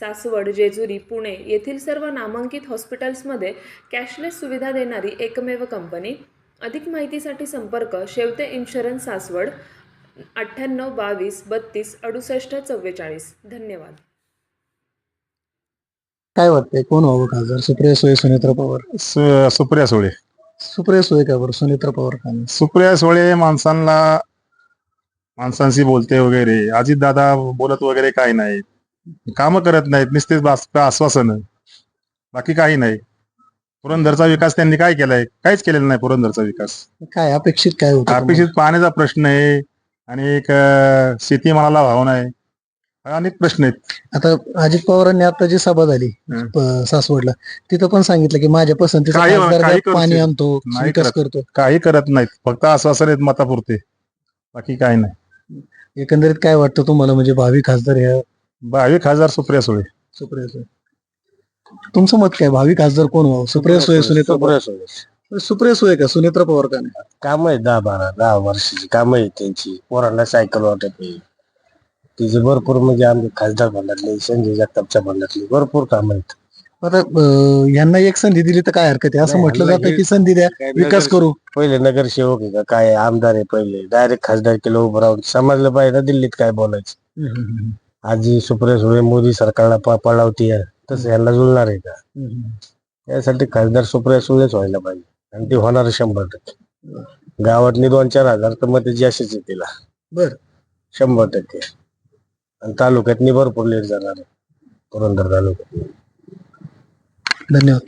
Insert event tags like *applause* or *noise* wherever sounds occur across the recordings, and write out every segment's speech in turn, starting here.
सासवड जेजुरी पुणे येथील सर्व नामांकित हॉस्पिटल्समध्ये कॅशलेस सुविधा देणारी एकमेव कंपनी. अधिक माहितीसाठी संपर्क शेवते इन्शुरन्स सासवड अठ्ठ्याण्णव बावीस बत्तीस अडुसष्ट चव्वेचाळीस. धन्यवाद. काय वाटतंय? कोण व्हावं खासदार? सुप्रिया सुळे सुनेत्र पवार. सु- सुप्रिया सुळे. सुप्रिया सुळे का बरं? सुनेत्र पवार का? नाही? सुप्रिया सुळे माणसांना माणसांशी बोलते वगैरे. अजित दादा बोलत वगैरे काही नाही कामं करत नाहीत नुसतेच आश्वासन. बाकी काही नाही. पुरंदरचा विकास त्यांनी काय केलाय? काहीच केलेला नाही पुरंदरचा विकास. काय अपेक्षित काय होतं अपेक्षित पाण्याचा प्रश्न आहे आणि एक शेतीमालाला भाव नाही. अनेक प्रश्न आहेत? आता अजित पवारांनी आता जी सभा झाली सासवडला तिथं पण सांगितलं की माझ्या पसंतीचा पाणी आणतो विकास करत. काही करत नाहीत. फक्त आश्वासन आहेत मतापुरते. बाकी काही नाही. एकंदरीत काय वाटतं तुम्हाला? म्हणजे भावी खासदार ह्या भावी खासदार सुप्रिया सुळे. सुप्रिया सुळे. तुमचं मत काय? भावी खासदार कोण व्हावं? सुप्रिया सुळे सुनेत्र पवार. सुप्रिया सुळे का? सुनेत्र पवार का नाही? काम आहे दहा बारा दहा वर्षाची काम आहे त्यांची. पोरांना सायकल वाटत नाही. तिचे भरपूर म्हणजे आमचे खासदार भांडातले संजय जगतापच्या भांडातले भरपूर काम आहेत. आता अं, यांना एक संधी दिली तर काय हरकत आहे? असं नाही, म्हटलं यांना जातं हे- की संधी द्या. विकास करू. पहिले नगरसेवक आहे का? काय आमदार आहे पहिले? डायरेक्ट खासदार केलं उभं राहून. समजलं पाहिजे ना दिल्लीत काय बोलायचं? हम्म, हम्म, हम्म, आजी सुप्रिया सुळे मोदी सरकारला प- पळावती तसं यांना जुळणार आहे का. यासाठी खासदार सुप्रिया सुळेच व्हायला पाहिजे आणि ते होणार शंभर टक्के. गावातली दोन चार हजार तर मग त्याची अशीच आहे तिला. बर. शंभर टक्के. आणि तालुक्यातनी भरपूर लेट जाणार आहे पुरंदर तालुक्यात. धन्यवाद.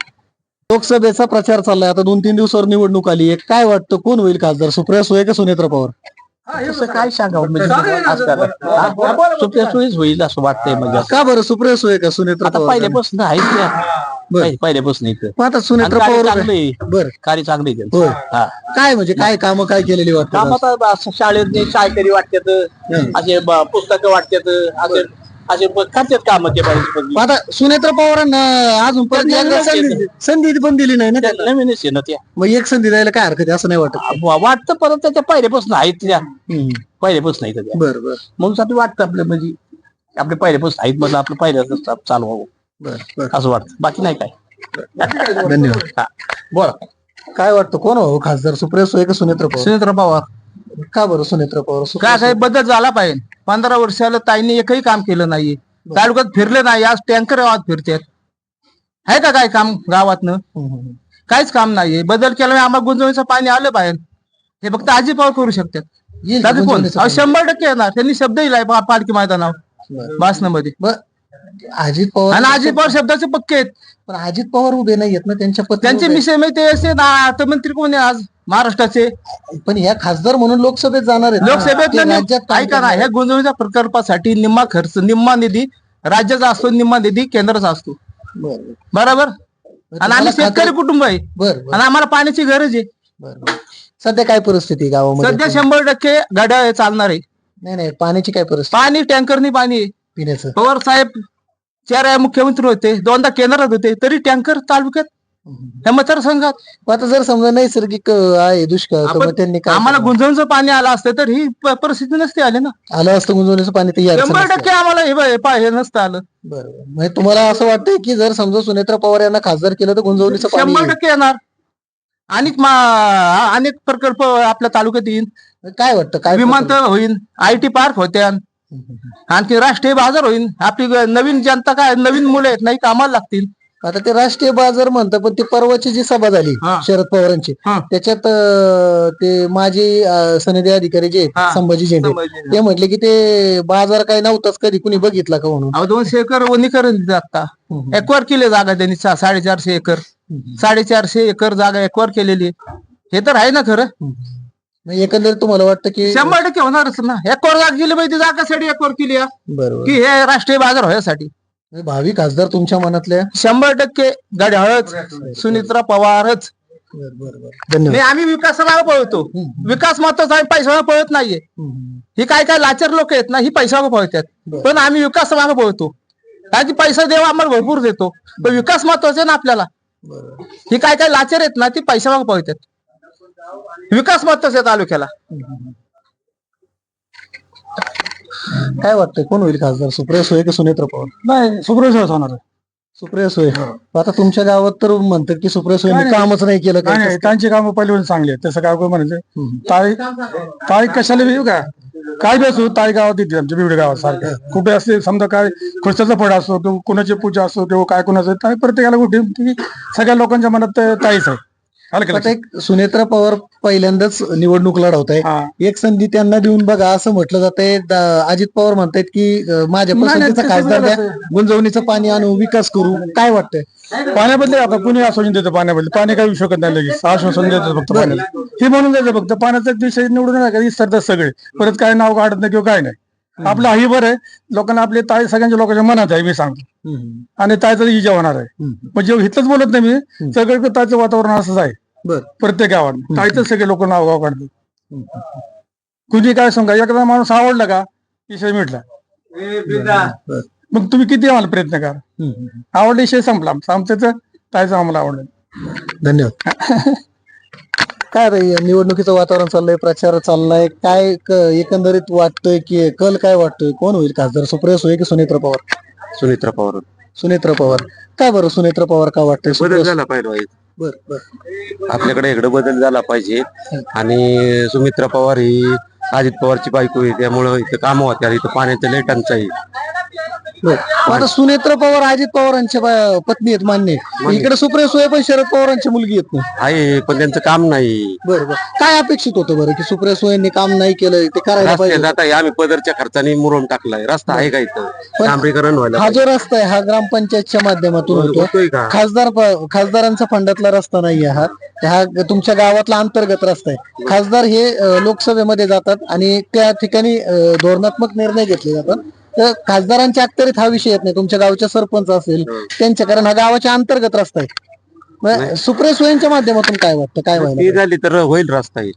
लोकसभेचा प्रचार चाललाय. आता दोन तीन दिवसावर निवडणूक आली आहे. काय वाटतं? कोण होईल खासदार? सुप्रिया सुळे का सुनेत्र पवार? तसं काय सांगावं म्हणजे आजकाल? सुप्रिया सुळेच होईल असं वाटतंय म्हणजे का बरं सुप्रिया सुळे का सुनेत्र आता पहिल्यापासून आहेच त्या. पहिल्यापासून इथं. मग आता सुनेत्र पवार चांगलं आहे. बर. कार्य चांगले त्यांचं. होय. हा. काय म्हणजे काय काम काय केलेली काम वाटतं आता असं शाळेत शाळकरी वाटतात हं. असे पुस्तकं वाटतात असे असे करतात काम ते पाहिजे आता सुनेत्र पवारांना अजून परत एकदा संधी संधी पण दिली नाही ना त्यांना नवीनच आहे ना त्या. मग एक संधी द्यायला काय हरकत आहे? असं नाही वाटत. वा- वाटतं परत त्याच्या पहिल्यापासून आहेत त्या. हम्म. पहिल्यापासून आहेत त्या. बर बर. म्हणून साठी वाटतं आपलं म्हणजे आपले पहिल्यापासून आहेत म्हणजे आपलं पहिल्याच चालवावं बर बर. असं वाटतं. बाकी नाही काय? धन्यवाद. हा. बोला. काय वाटतं? कोण व्हावं खासदार? सुप्रिया सुळे का सुनेत्र पवार? सुनेत्र पवार. का बरं सुनेत्र पवार? काय काही बदल झाला पाहिजे. पंधरा वर्षाला ताईने एकही काम केलं नाही तालुक्यात फिरले नाही आज टँकर गावात फिरतात आहे का काय काम गावातनं? सुळे? हम्म, हम्म. काहीच काम नाहीये. बदल केल्यामुळे आम्हाला गुंजवणीचं पाणी आलं पाहिजे हे फक्त आजी पवार करू शकतात. येईल कोण? गुंतवणुकीचं अहो, पण. शंभर टक्के येणार. त्यांनी शब्द दिलाय पालखी मैदानावर. बरं. भाषणामध्ये. अजित पवार आणि अजित पवार शब्दाचे पक्के आहेत. पण अजित पवार उभे नाहीयेत ना त्यांच्या पत्नी त्यांचे उभे मिसे ते असे ना- अर्थमंत्री कोण आहे आज? महाराष्ट्राचे. पण ह्या खासदार म्हणून लोकसभेत जाणार आहेत. ना. लोकसभेत ऐका ना करणार? ह्या गुंतवणुकीच्या प्रकल्पासाठी निम्मा खर्च निम्मा निधी राज्याचा असतो निम्मा निधी केंद्राचा असतो. बरोबर? आणि आम्ही शेतकरी कुटुंब आहे. आणि आम्हाला पाण्याची गरज आहे. सध्या काय परिस्थिती आहे गावामध्ये? सध्या शंभर टक्के गाड्या चालणार आहे. नाही नाही. पाण्याची काय परिस्थिती? पाणी टँकरनी पाणी आहे. पिण्याचं. पवार साहेब चार मुख्यमंत्री होते दोनदा केंद्रात होते तरी टँकर तालुक्यात ह्या मतदारसंघात. मग आता जर समजा नैसर्गिक अं, आहे दुष्काळ आपण- मग त्यांनी काय आम्हाला करावं? गुंजवणचं पाणी आलं असतं तर ही प- परिस्थिती नसती आली ना. आलं असतं गुंजवणीचं पाणी तर यायचं शंभर नसतं. टक्के आम्हाला हे ब- पा- हे नसतं आलं. बरं बरं. म्हणजे तुम्हाला असं वाटतंय की जर समजा सुनेत्र पवार यांना खासदार केलं तर गुंजवणीचं पाणी शंभर येईल. टक्के येणार. अनेक मा- अनेक प्रकल्प आपल्या तालुक्यात येईल काय वाटतं? काय विमानतळ होईल आय टी पार्क होत्या. आणखी राष्ट्रीय बाजार होईल आपली ग- नवीन जनता काय नवीन मुलं आहेत नाही कामाला लागतील. आता ते राष्ट्रीय बाजार म्हणतात पण ती परवाची जी सभा झाली हा. शरद पवारांची हा. त्याच्यात अं, ते माजी अं, सनदी अधिकारी जे आहेत, हा. संभाजी झेंडे ते म्हटले की ते बाजार काय नव्हताच कधी कुणी बघितला का म्हणून अहो दोनशे एकर वनीकरण दिलं आता हम्म. एक्वार केली जागा त्यांनी सा- साडेचारशे एकर साडेचारशे एकर जागा एक्वार केलेली आहे. हे तर आहे ना खरं मग एकंदरीत तुम्हाला वाटतं की शंभर टक्के होणारच ना एक्वार जागा केली पाहिजे जागासाठी एक्वार केली. बरोबर की हे राष्ट्रीय बाजार व्हायसाठी भावी खासदार तुमच्या मनातल्या? शंभर टक्के गाड्याळच सुनित्रा पवारच. बर बर बर. धन्यवाद. नाही आम्ही विकासामागे पळतो. विकास महत्त्वाचा आहे पैशावर पळत नाहीये. हम्म. ही काय काय लाचार लोक आहेत ना ही पैशावर पळतात पण आम्ही विकासामागे पळतो. कारण की पैसा देव आम्हाला भरपूर देतो. पण विकास महत्त्वाचा आहे ना आपल्याला. ही काय काय लाचार आहेत ना ती पैशामागे पळतात विकास महत्त्वाचा आहे तालुक्याला. काय वाटतंय कोण होईल खासदार? सुप्रिया सुळे की सुनेत्र पवार? नाही सुप्रेसच होणार आहे. सुप्रिया सुळे. आता तुमच्या गावात तर म्हणतात की सुप्रिया सुळे काय नाही. कामच नाही केलं काय नाही त्यांची कामं पहिली चांगली आहेत. तसं काय कोण म्हणायचं. तारीख तारीख कशाला येऊ का? काय बी असो तारीख गावात येते आमच्या बिवडे गावात सारखं कुठे असते समजा काय खुर्च्याचा फड असो किंवा कुणाची पूजा असो किंवा काय कुणाचं ताई प्रत्येकाला कुठे ती सगळ्या लोकांच्या मनात ताईच आहे. आता? एक सुनेत्रा पवार पहिल्यांदाच निवडणूक लढवत आहे. एक संधी त्यांना देऊन बघा असं म्हटलं जात आहे अजित पवार म्हणतायत की माझ्या पसंतीचा खासदार द्या. गुंजवणीचं पाणी आणू विकास करू. काय वाटतंय? पाण्याबद्दल आता कुणी आश्वासन देतं पाण्याबद्दल? पाणी काही शकत नाही लगेच. आश्वासन देतं फक्त पाण्याला. हे म्हणून द्यायचं फक्त. पाण्याचा विषय निवडून नाही का? विसरतात सगळे. परत काय नाव काढत नाही किंवा काय नाही. आपलं ही बरं आहे. लोकांना आपले ताई सगळ्यांच्या लोकांच्या मनात आहे मी सांगतो. आणि तायचं इजा होणार आहे. हम्म. म्हणजे इथलंच बोलत नाही मी. सगळं तायचं वातावरण असंच आहे. बर. प्रत्येक गावात. तायचं सगळे लोक नाव गाव काढतात कुणी काय सांगा? एखादा माणूस आवडला का? विषय मिटला. मग तुम्ही किती आम्हाला प्रयत्न करा. आवडला विषय संपला. आमचा आमचं तायचं आम्हाला आवडलं. धन्यवाद. *laughs* काय रे निवडणुकीचं वातावरण चाललंय प्रचार चाललाय. काय एकंदरीत वाटतंय की कल काय वाटतोय? कोण होईल खासदार? सुप्रिया सुळे की सुनेत्र पवार? सुनित्रा पवार. सुनेत्र पवार. काय बरं सुनेत्र पवार का वाटतंय? बदल सुप्रिया- झाला पाहिजे बर बर. आपल्याकडे इकडे बदल झाला पाहिजे. आणि सुमित्रा पवार ही अजित पवारची बायको आहे. त्यामुळं इथं कामं होत्या. इथं पाण्याचं लय टंचाई बर. आता सुनेत्र पवार अजित पवारांच्या पत्नी आहेत मान्य. आहे. इकडे सुप्रिया सुळे पण शरद पवारांची मुलगी येत नाही आहे पण त्यांचं काम नाही. बरं बरं. काय अपेक्षित होतं बरं की सुप्रिया सुळेंनी काम नाही केलं ते करायला रस्ते पाहिजे? जात आम्ही पदरच्या खर्चाने मुरुम टाकलाय. रस्ता आहे का इथं? डांबरीकरण व्हायला हा जो रस्ता आहे हा ग्रामपंचायतच्या माध्यमातून. होतो होतोय. का? खासदार प- खासदारांचा फंडातला रस्ता नाहीये हा. हा तुमच्या गावातला अंतर्गत रस्ता आहे. खासदार हे अ, लोकसभेमध्ये जातात आणि त्या ठिकाणी अ, धोरणात्मक निर्णय घेतले जातात. तर खासदारांच्या अखत्यारीत हा विषय येत नाही. तुमच्या गावच्या सरपंच असेल त्यांच्या कारण हा गावाच्या अंतर्गत रस्ता आहे. सुप्रिया सुळेंच्या माध्यमातून काय वाटतं? काय ती व्हायला झाली तर होईल रस्ता ही.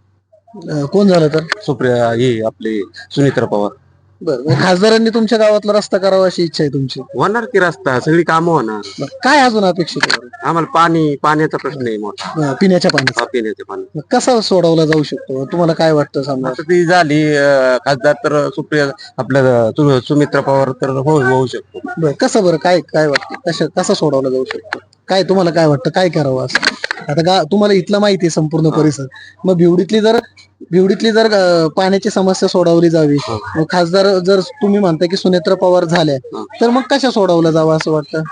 पाहिजे? अ, कोण झालं तर? सुप्रिया ही आपली सुनित्रा पवार. बरं मग खासदारांनी तुमच्या गावातला रस्ता करावा अशी इच्छा आहे तुमची? होणार की रस्ता सगळी कामं होणार. बरं, काय अजून अपेक्षित आहे बरं? आम्हाला पाणी पाण्याचा प्रश्न आहे मोठा. अ, पिण्याच्या पाण्याचा हा, पिण्याचे पाणी. मग कसा सोडवला जाऊ शकतो? तुम्हाला काय वाटतं समजा आता ती झाली अं, खासदार तर सुप्रिया आपल्या सु- सुमित्रा पवार तर हो होऊ शकतो. बरं कसं बरं? काय काय वाटतं? कशा कसा सोडवला जाऊ शकतो? काय तुम्हाला काय वाटतं? काय करावं असं? आता गा तुम्हाला इथलं माहिती आहे संपूर्ण परिसर. मग भिवडीतली जर भिवडीतली जर अं, पाण्याची समस्या सोडवली जावी मग खासदार जर तुम्ही म्हणता की सुनेत्र पवार झाल्या तर मग कशा सोडवलं जावं असं वाटतं?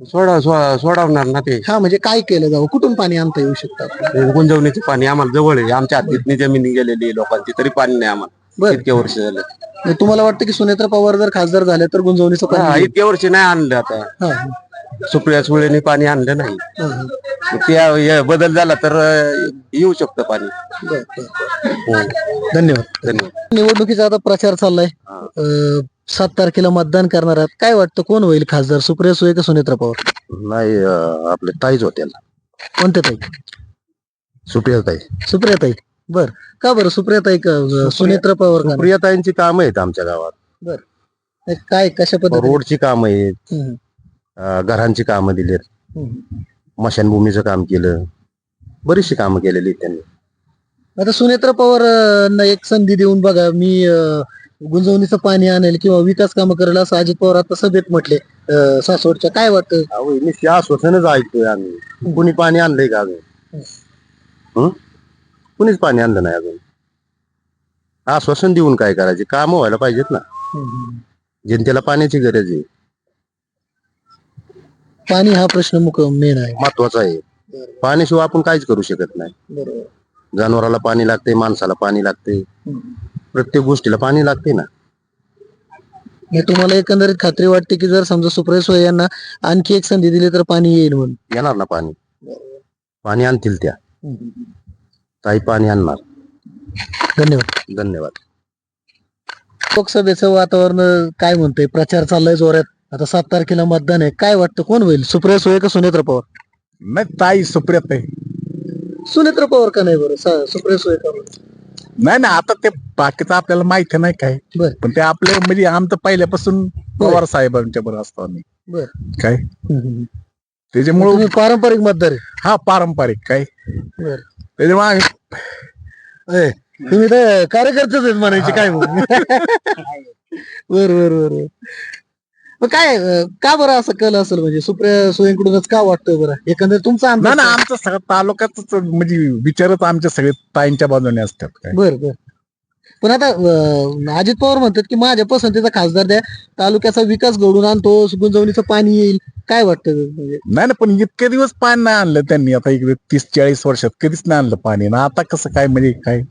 सोडा सो- सोडवणार ना ते. हा म्हणजे काय केलं जावं? कुठून पाणी आणता येऊ शकतं आपल्याला? ते गुंजवणीचे पाणी आम्हाला जवळ आहे. आमच्या हातीतनी जमिनी गेलेली आहे लोकांची तरी पाणी नाही आम्हाला. बरं. इतके वर्ष झालं. म्हणजे तुम्हाला वाटतं की सुनेत्र पवार जर खासदार झाले तर गुंजवणीचं हा, इतके वर्ष नाही आणलं आता. हा, सुप्रिया सुळेने पाणी आणलं नाही. त्या या बदल झाला तर अं, येऊ शकतं पाणी. बरं, बरं. हो. धन्यवाद. धन्यवाद. निवडणुकीचा आता प्रचार चाललाय. अं, सात तारखेला मतदान करणार आहात. काय वाटतं कोण होईल खासदार सुप्रिया सुळे का सुनेत्रा पवार? नाही आपले ताईच होत्या. कोणत्या ताई? सुप्रिया ताई. सुप्रिया ताई. बर. का बरं सुप्रिया ताई का अं, सुनेत्रा पवार का? सुप्रिया ताईंची कामं आहेत आमच्या गावात. नाही, काय कशा पद्धतीने? रोडची कामं आहेत. हम्म, घरांची कामं दिलीत. मशानभूमीचं काम केलं. बरीचशी कामं केलेली आहेत त्यांनी. आता सुनेत्रा पवार अं, ना एक संधी देऊन बघा मी गुंजवणीचं पाणी आणेल किंवा विकास कामं करेल असं अजित पवार आता सभेत म्हटले. अं, सासवडच्या. काय वाटतं? अहो नुसती आश्वासनच ऐकतोय आम्ही. कुणी पाणी आणलंय का अजून? हं? कुणीच पाणी आणलं नाही अजून. आश्वासन देऊन काय करायचे? काम व्हायला पाहिजेत ना. जनतेला पाण्याची गरज आहे. पाणी हा प्रश्न मुख मेन आहे. महत्त्वाचा आहे. पाण्याशिवाय आपण काहीच करू शकत नाही. बरोबर. जनावराला पाणी लागते माणसाला पाणी लागते. प्रत्येक गोष्टीला पाणी लागते ना. हे तुम्हाला एकंदरीत खात्री वाटते की जर समजा सुप्रिया सुळे यांना आणखी एक संधी दिली तर पाणी येईल म्हणून? येणार ना पाणी. पाणी आणतील त्या. ताई पाणी आणणार. धन्यवाद. धन्यवाद. लोकसभेचं वातावरण काय म्हणतंय? प्रचार चाललाय जोरात. आता सात तारखेला मतदान आहे. काय वाटतं? कोण होईल? सुप्रिया सुळे का सुनेत्र पवार? नाही ताई सुप्रिया ताई सुनेत्र पवार का नाही बरं? सा- सुप्रिया सुळे का बरं? नाही ना आता ते बाकीचं आपल्याला माहिती नाही काय? बर. पण ते आपले म्हणजे आमचं पहिल्यापासून पवार साहेबांच्या बरोबर असतो आम्ही. बर. काय? त्याच्यामुळे पारंपरिक मतदार आहे. हा पारंपरिक काय? बर. त्याच्यामुळे आम्ही ए, तुम्ही तर कार्यकर्तेच आहेत म्हणायचे काय मग? *laughs* बर बर बर बर. मग काय अं, का बरं असं कल असेल म्हणजे? सुप्रिया सुळेंकडूनच का वाटतंय बरं? एकंदर तुमचा ना अंदाज ना आमचं सगळं तालुक्याच म्हणजे विचारच आमच्या सगळे ताईंच्या बाजूने असतात काय. बर बर. पण आता अं, अजित पवार म्हणतात की माझ्या पसंतीचा खासदार द्या तालुक्याचा विकास घडून आणतो गुंजवणीचं पाणी येईल. काय वाटतं म्हणजे? नाही ना पण इतके दिवस पाणी नाही आणलं त्यांनी. आता इकडे तीस चाळीस वर्षात कधीच नाही आणलं पाणी. ना आता कसं काय म्हणजे काय?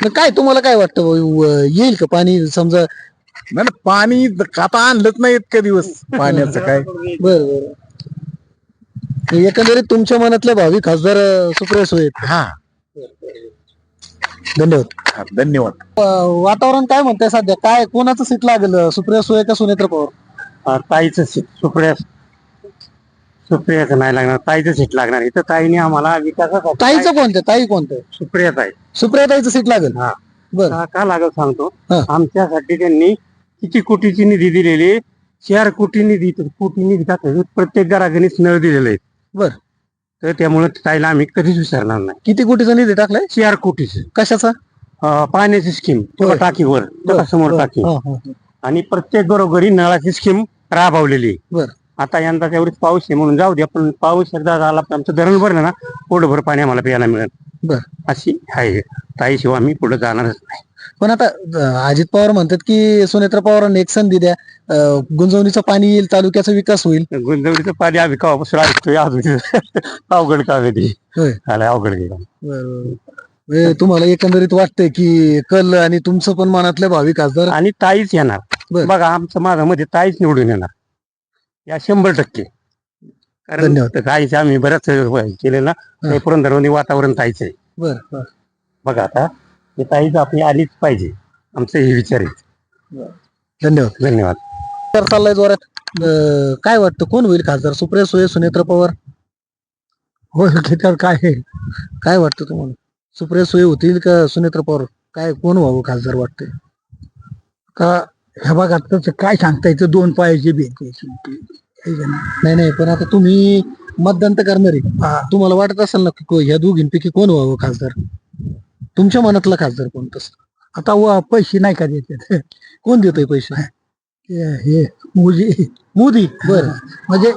मग काय तुम्हाला काय वाटतं येईल का पाणी? समजा नाही ना पाणी आता आणलंच नाही इतके दिवस पाण्याचं काय. बर बर. एकंदरीत तुमच्या मनातल्या भावी खासदार अं, सुप्रिया सुळे आहेत. हा. धन्यवाद. हा, धन्यवाद. अं, वातावरण काय म्हणतंय सध्या? काय कोणाचं सीट लागेल? अं, सुप्रिया सुळे का सुनेत्र पवार? ताईच सुप्रिया सुप्रियाचं नाही लागणार. ताईचं सीट लागणार. इथं ताईने आम्हाला विकासासाठी ताईचं कोणतं? ताई कोणतं? सुप्रिया ताई. सुप्रिया ताईचं सीट लागेल. हा. बर का का लागल सांगतो. आमच्यासाठी त्यांनी किती कोटीची निधी दिलेली चार कोटी निधी कोटी निधी प्रत्येक घराघरीच नळ दिलेले आहेत बर. तर त्यामुळे ताईला आम्ही कधीच विसरणार नाही किती कोटीचा निधी टाकलाय चार कोटीच कशाचा पाण्याची स्कीम. टाकीवर समोर. टाकी. आणि प्रत्येक घरोघरी नळाची स्कीम राबवलेली. बर. आता यंदा तेवढीच पाऊस आहे म्हणून जाऊ द्या पण पाऊस एकदा झाला तर आमचं धरण भरलं ना पोटभर पाणी आम्हाला प्यायला मिळेल. बर. अशी आहे. ताईशिवाय आम्ही पुढे जाणारच नाही. पण आता अं, अजित पवार म्हणतात की सुनेत्र पवारांना एक संधी द्या. अं, गुंजवणीचं पाणी येईल तालुक्याचा विकास होईल. गुंजवणीचं पाणी आम्ही केव्हापासून ऐकतोय अजून. *laughs* अवघड काम आहे ते? होय. आलंय अवघड गेलं. म्हणजे तुम्हाला एकंदरीत वाटतंय की कल आणि तुमचं पण मनातल्या भावी खासदार? आणि ताईच येणार. बर. बघा आमचं माझ्या मध्ये ताईच निवडून येणार. या शंभर टक्के. कारण धन्यवाद. आम्ही बऱ्याच केलं ना ते पुरंदरवणी वातावरण ताईच आहे. बर बर. बघा आता हे ताईच आपली आलीच पाहिजे. आमचं हे विचार आहे. धन्यवाद. धन्यवाद. तर चाललाय जोरात. अं, काय वाटतं कोण होईल खासदार? सुप्रिया सुळे सुनेत्र पवार? हो त्याच्यावर काय आहे? काय वाटतं तुम्हाला? सुप्रिया सुळे होतील का सुनेत्र पवार? काय कोण व्हावं खासदार वाटतंय? का ह्या भागात तसं काय सांगता येतं दोन पायाची का नाही? नाही पण आता तुम्ही मतदान तर करणार आहे. तुम्हाला वाटत असेल ना की को- ह्या दोघींपैकी कोण व्हावं खासदार? तुमच्या मनातला खासदार कोण तसं? आता व पैसे नाही का देतात कोण देतोय पैसे? हे- मुली मोदी. बर. म्हणजे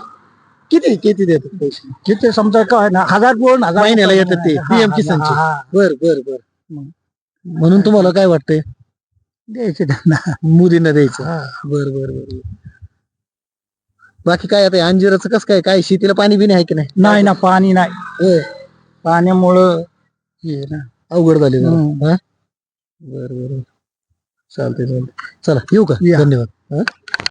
किती किती देतात पैसे? किती समजा काय ना हजार दोन हजार महिन्याला येतात ते, हा, PM हा, किसानचे. हा, हा. बर बर. बर म्हणून तुम्हाला काय वाटतंय? द्यायचे त्यांना मोदींना द्यायचं बर बर बर बर. बाकी काय आता अंजिराचं कसं काय काय शेतीला पाणी बिणी आहे की नाही नाही ना पाणी नाही होय. पाण्यामुळं हे ना अवघड झाली जरा. हम्म. हा? बर बर बर. चालतंय चालतंय चला येऊ का या. धन्यवाद हा?